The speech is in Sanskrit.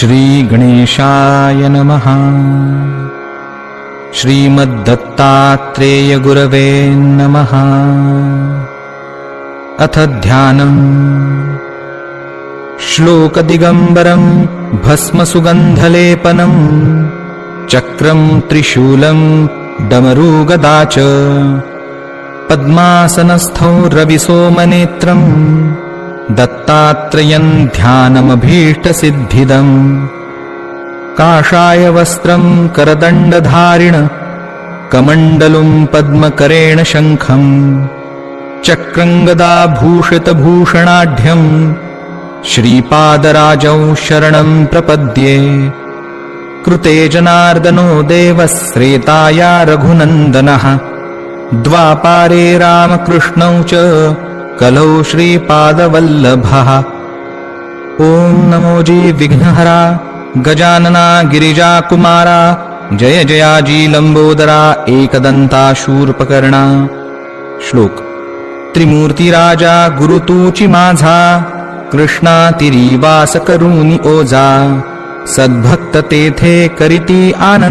श्रीगणेशाय नमः। श्रीमद्दत्तात्रेयगुरवे नमः। अथ ध्यानम्। श्लोकदिगम्बरम् भस्मसुगन्धलेपनम् चक्रम् त्रिशूलम् डमरूगदा च। पद्मासनस्थौ रविसोमनेत्रम् दत्तात्रयम् ध्यानमभीष्टसिद्धिदम्। काषायवस्त्रम् करदण्डधारिण कमण्डलुम् पद्मकरेण शङ्खम्। चक्रङ्गदाभूषितभूषणाढ्यम् श्रीपादराजौ शरणम् प्रपद्ये। कृते जनार्दनो देवः श्रेताया रघुनन्दनः। द्वापारे रामकृष्णौ च कलौ श्रीपादवल्लभः। ॐ नमो जी विघ्नहरा गजानना गिरिजाकुमारा जय जयाजी लम्बोदरा एकदन्ता शूर्पकर्णा श्लोक। त्रिमूर्तिराजा गुरुतूचि माझा कृष्णा तिरीवास करुनि ओजा सद्भक्त तेथे करिती आनंद।